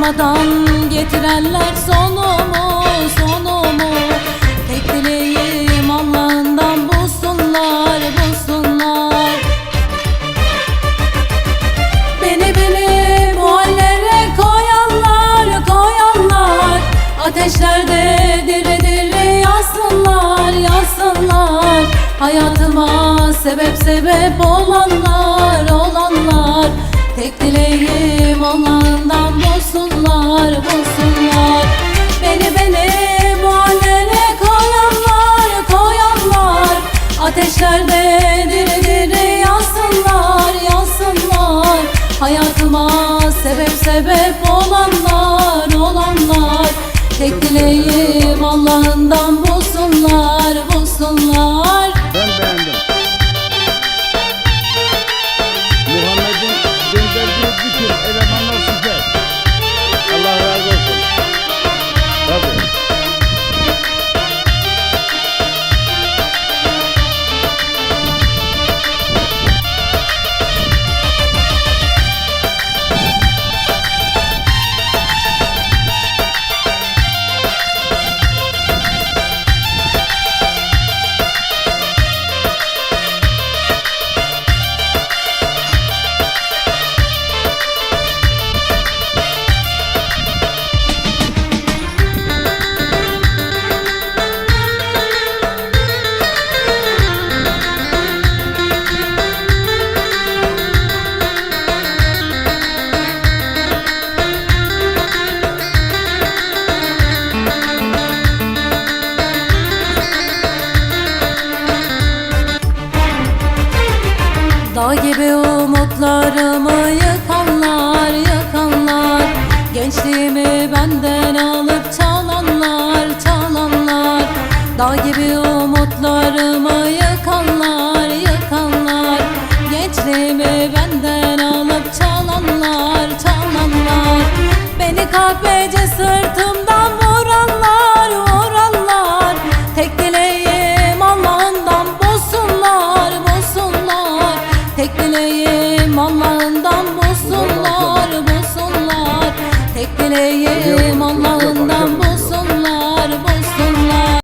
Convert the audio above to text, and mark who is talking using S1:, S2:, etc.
S1: Sormadan getirenler sonumu sonumu Tek dileğim Allah'ından bulsunlar bulsunlar. Beni beni bu hallere koyanlar koyanlar. Ateşlerde diri diri yansınlar yansınlar Hayatıma sebep sebep olanlar olanlar Tek dileğim Allah'ından bulsunlar bulsunlar. Beni beni bu hallere koyanlar koyanlar. Ateşlerde diri diri yansınlar yansınlar. Hayatıma sebep sebep olanlar olanlar. Tek dileğim umutlarımı yıkanlar, yıkanlar Gençliğimi benden alıp çalanlar, çalanlar. Dağ gibi umutlarımı yıkanlar, yıkanlar Gençliğimi benden alıp çalanlar, çalanlar. Beni kahvece